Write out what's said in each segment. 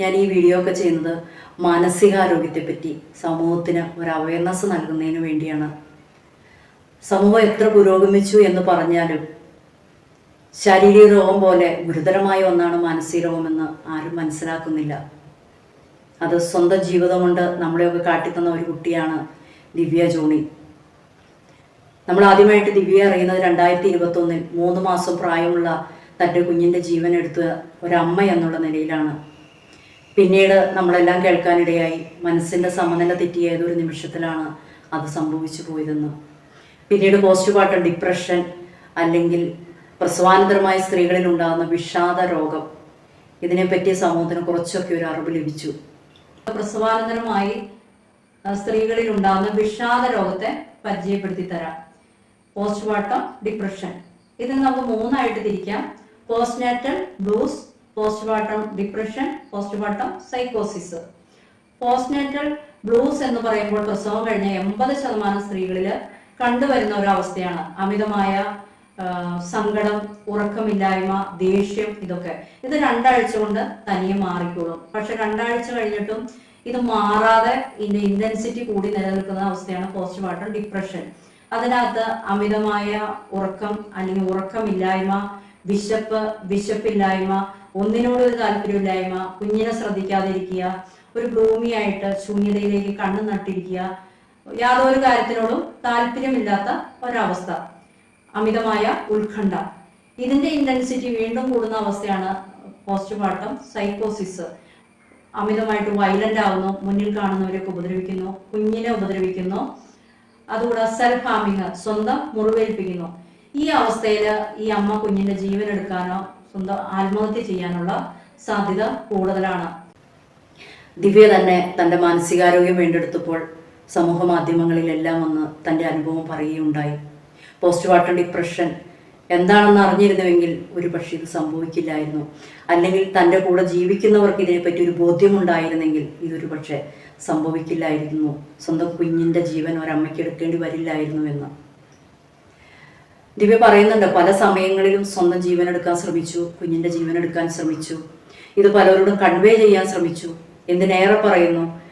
ഞാൻ ഈ വീഡിയോ ഒക്കെ ചെയ്യുന്നത് മാനസികാരോഗ്യത്തെപ്പറ്റി സമൂഹത്തിന് ഒരു അവയർനെസ് നൽകുന്നതിന് വേണ്ടിയാണ്. സമൂഹം എത്ര പുരോഗമിച്ചു എന്ന് പറഞ്ഞാലും ശാരീരിക രോഗം പോലെ ഗുരുതരമായ ഒന്നാണ് മാനസിക രോഗമെന്ന് ആരും മനസ്സിലാക്കുന്നില്ല. അത് സ്വന്തം ജീവിതം കൊണ്ട് നമ്മളെയൊക്കെ കാട്ടിത്തന്ന ഒരു കുട്ടിയാണ് ദിവ്യ ജോണി. നമ്മൾ ആദ്യമായിട്ട് ദിവ്യ അറിയുന്നത് രണ്ടായിരത്തി ഇരുപത്തൊന്നിൽ മൂന്ന് മാസം പ്രായമുള്ള തന്റെ കുഞ്ഞിന്റെ ജീവൻ എടുത്ത ഒരമ്മ എന്നുള്ള നിലയിലാണ്. പിന്നീട് നമ്മളെല്ലാം കേൾക്കാനിടയായി മനസ്സിന്റെ സമനില തെറ്റിയ ഏതൊരു നിമിഷത്തിലാണ് അത് സംഭവിച്ചു പോയതെന്ന്. പിന്നീട് പോസ്റ്റ്മോർട്ടം ഡിപ്രഷൻ അല്ലെങ്കിൽ പ്രസവാനന്തരമായ സ്ത്രീകളിൽ ഉണ്ടാകുന്ന വിഷാദ രോഗം. ഇതിനെപ്പറ്റി സമൂഹത്തിന് കുറച്ചൊക്കെ ഒരു അറിവ് ലഭിച്ചു. പ്രസവാനന്തരമായി സ്ത്രീകളിൽ ഉണ്ടാകുന്ന വിഷാദ രോഗത്തെ പരിചയപ്പെടുത്തി തരാം. Postmortem depression. ഇതിന് നമുക്ക് മൂന്നായിട്ട് തിരിക്കാം. Postnatal blues postmortem depression postmortem സൈക്കോസിസ് postnatal blues എന്ന് പറയുമ്പോൾ പ്രസവം കഴിഞ്ഞ എൺപത് ശതമാനം സ്ത്രീകളിൽ കണ്ടുവരുന്ന ഒരു അവസ്ഥയാണ്. അമിതമായ സങ്കടം ഉറക്കമില്ലായ്മ ദേഷ്യം ഇതൊക്കെ. ഇത് രണ്ടാഴ്ച കൊണ്ട് തനിയെ മാറിക്കോളും. പക്ഷെ രണ്ടാഴ്ച കഴിഞ്ഞിട്ടും ഇത് മാറാതെ ഇതിന്റെ ഇന്റൻസിറ്റി കൂടി നിലനിൽക്കുന്ന അവസ്ഥയാണ് പോസ്റ്റ്മോർട്ടം ഡിപ്രഷൻ അതിനകത്ത് അമിതമായ ഉറക്കം അല്ലെങ്കിൽ ഉറക്കമില്ലായ്മ വിശപ്പ് വിശപ്പില്ലായ്മ ഒന്നിനോട് ഒരു താല്പര്യമില്ലായ്മ കുഞ്ഞിനെ ശ്രദ്ധിക്കാതിരിക്കുക ഒരു ഭൂമിയായിട്ട് ശൂന്യതയിലേക്ക് കണ്ണു നട്ടിരിക്കുക യാതൊരു കാര്യത്തിനോടും താല്പര്യമില്ലാത്ത ഒരവസ്ഥ. അമിതമായ ഉത്കണ്ഠ. ഇതിന്റെ ഇന്റൻസിറ്റി വീണ്ടും കൂടുന്ന അവസ്ഥയാണ് പോസ്റ്റ് പോസ്റ്റ്മോർട്ടം സൈക്കോസിസ് അമിതമായിട്ട് വയലന്റ് ആവുന്നു മുന്നിൽ കാണുന്നവരൊക്കെ ഉപദ്രവിക്കുന്നു കുഞ്ഞിനെ ഉപദ്രവിക്കുന്നു. അതുകൂടാതെ സെൽഫ് ഹാമിങ് സ്വന്തം മുറിവേൽപ്പിക്കുന്നു. ഈ അവസ്ഥയിൽ ഈ അമ്മ കുഞ്ഞിന്റെ ജീവൻ എടുക്കാനോ സ്വന്തം ആത്മഹത്യ ചെയ്യാനുള്ള സാധ്യത കൂടുതലാണ്. ദിവ്യ തന്നെ തന്റെ മാനസികാരോഗ്യം വീണ്ടെടുത്തപ്പോൾ സമൂഹ മാധ്യമങ്ങളിലെല്ലാം വന്ന് തന്റെ അനുഭവം പറയുകയുണ്ടായി. പോസ്റ്റ്മോർട്ടം ഡിപ്രഷൻ എന്താണെന്ന് അറിഞ്ഞിരുന്നുവെങ്കിൽ ഒരു പക്ഷേ ഇത് സംഭവിക്കില്ലായിരുന്നു. അല്ലെങ്കിൽ തന്റെ കൂടെ ജീവിക്കുന്നവർക്ക് ഇതിനെപ്പറ്റി ഒരു ബോധ്യമുണ്ടായിരുന്നെങ്കിൽ ഇതൊരു പക്ഷേ സംഭവിക്കില്ലായിരുന്നു. സ്വന്തം കുഞ്ഞിന്റെ ജീവൻ ഒരമ്മയ്ക്ക് എടുക്കേണ്ടി വരില്ലായിരുന്നു എന്ന്. ദിവ്യ പറയുന്നുണ്ട് പല സമയങ്ങളിലും സ്വന്തം ജീവൻ എടുക്കാൻ ശ്രമിച്ചു കുഞ്ഞിന്റെ ജീവൻ എടുക്കാൻ ശ്രമിച്ചു. ഇത് പലരോടും കൺവേ ചെയ്യാൻ ശ്രമിച്ചു. എന്തിനേറെ പറയുന്നു?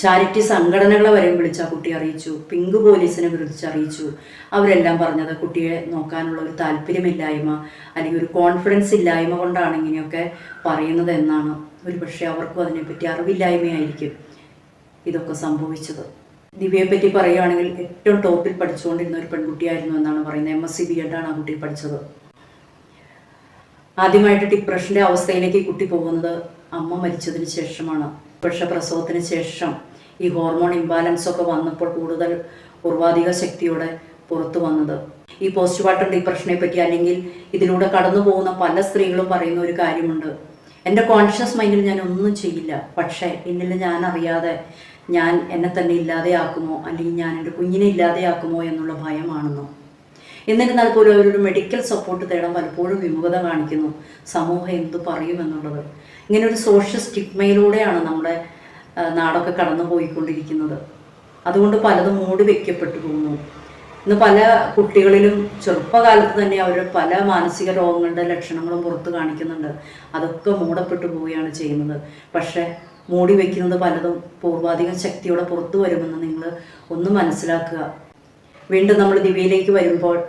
ചാരിറ്റി സംഘടനകളെ വരെ വിളിച്ച കുട്ടിയെ കുട്ടി അറിയിച്ചു. പിങ്ക് പോലീസിനെ വിളിച്ച് അറിയിച്ചു. അവരെല്ലാം പറഞ്ഞത് കുട്ടിയെ നോക്കാനുള്ള ഒരു താല്പര്യമില്ലായ്മ അല്ലെങ്കിൽ ഒരു കോൺഫിഡൻസ് ഇല്ലായ്മ കൊണ്ടാണ് ഇങ്ങനെയൊക്കെ പറയുന്നത് എന്നാണ്. ഒരു പക്ഷേ അവർക്കും അതിനെപ്പറ്റി അറിവില്ലായ്മയായിരിക്കും ഇതൊക്കെ സംഭവിച്ചത്. ദിവ്യയെ പറ്റി പറയുകയാണെങ്കിൽ ഏറ്റവും ടോപ്പിൽ പഠിച്ചുകൊണ്ടിരുന്ന ഒരു പെൺകുട്ടിയായിരുന്നു എന്നാണ് പറയുന്നത്. എം എസ് സി ബി എഡാണ് ആ കുട്ടി പഠിച്ചത്. ആദ്യമായിട്ട് ഡിപ്രഷന്റെ അവസ്ഥയിലേക്ക് കുട്ടി പോകുന്നത് അമ്മ മരിച്ചതിന് ശേഷമാണ്. പക്ഷെ പ്രസവത്തിന് ശേഷം ഈ ഹോർമോൺ ഇംബാലൻസ് ഒക്കെ വന്നപ്പോൾ കൂടുതൽ ഉർവാധിക ശക്തിയോടെ പുറത്തു വന്നത്. ഈ പോസ്റ്റ്മോർട്ടം ഡിപ്രഷനെ പറ്റി അല്ലെങ്കിൽ ഇതിലൂടെ കടന്നു പോകുന്ന പല സ്ത്രീകളും പറയുന്ന ഒരു കാര്യമുണ്ട്. എന്റെ കോൺഷ്യസ് മൈൻഡിൽ ഞാൻ ഒന്നും ചെയ്യില്ല. പക്ഷേ എന്നിൽ ഞാൻ അറിയാതെ ഞാൻ എന്നെ തന്നെ ഇല്ലാതെയാക്കുമോ? അല്ലെങ്കിൽ ഞാൻ എന്റെ കുഞ്ഞിനെ ഇല്ലാതെയാക്കുമോ എന്നുള്ള ഭയമാണെന്നോ എന്നിരുന്നാൽ പോലും അവരൊരു മെഡിക്കൽ സപ്പോർട്ട് തേടാൻ പലപ്പോഴും വിമുഖത കാണിക്കുന്നു. സമൂഹം എന്തു പറയുമെന്നുള്ളത് ഇങ്ങനെ ഒരു സോഷ്യൽ സ്റ്റിഗ്മയിലൂടെയാണ് നമ്മുടെ നാടൊക്കെ കടന്നു പോയിക്കൊണ്ടിരിക്കുന്നത് അതുകൊണ്ട് പലതും മൂടി വയ്ക്കപ്പെട്ടു പോകുന്നു. ഇന്ന് പല കുട്ടികളിലും ചെറുപ്പകാലത്ത് തന്നെ അവർ പല മാനസിക രോഗങ്ങളുടെ ലക്ഷണങ്ങളും പുറത്ത് കാണിക്കുന്നുണ്ട്. അതൊക്കെ മൂടപ്പെട്ടു പോവുകയാണ് ചെയ്യുന്നത്. പക്ഷേ മൂടി വയ്ക്കുന്നത് പലതും പൂർവാധിക ശക്തിയോടെ പുറത്തു വരുമെന്ന് നിങ്ങൾ ഒന്ന് മനസ്സിലാക്കുക. വീണ്ടും നമ്മൾ ദിവ്യയിലേക്ക് വരുമ്പോൾ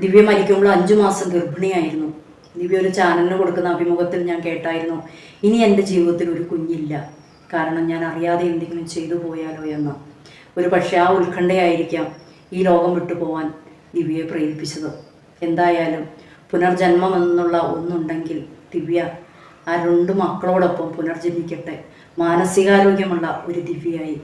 ദിവ്യ മരിക്കുമ്പോൾ അഞ്ചു മാസം ഗർഭിണിയായിരുന്നു. ദിവ്യ ഒരു ചാനലിന് കൊടുക്കുന്ന അഭിമുഖത്തിൽ ഞാൻ കേട്ടായിരുന്നു ഇനി എന്റെ ജീവിതത്തിൽ ഒരു കുഞ്ഞില്ല. കാരണം ഞാൻ അറിയാതെ എന്തെങ്കിലും ചെയ്തു പോയാലോ എന്ന്. ഒരു പക്ഷേ ആ ഉത്കണ്ഠയായിരിക്കാം ഈ ലോകം വിട്ടു പോവാൻ ദിവ്യയെ പ്രേരിപ്പിച്ചത്. എന്തായാലും പുനർജന്മം എന്നുള്ള ഒന്നുണ്ടെങ്കിൽ ദിവ്യ ആ രണ്ട് മക്കളോടൊപ്പം പുനർജന്മിക്കട്ടെ മാനസികാരോഗ്യമുള്ള ഒരു ദിവ്യയായി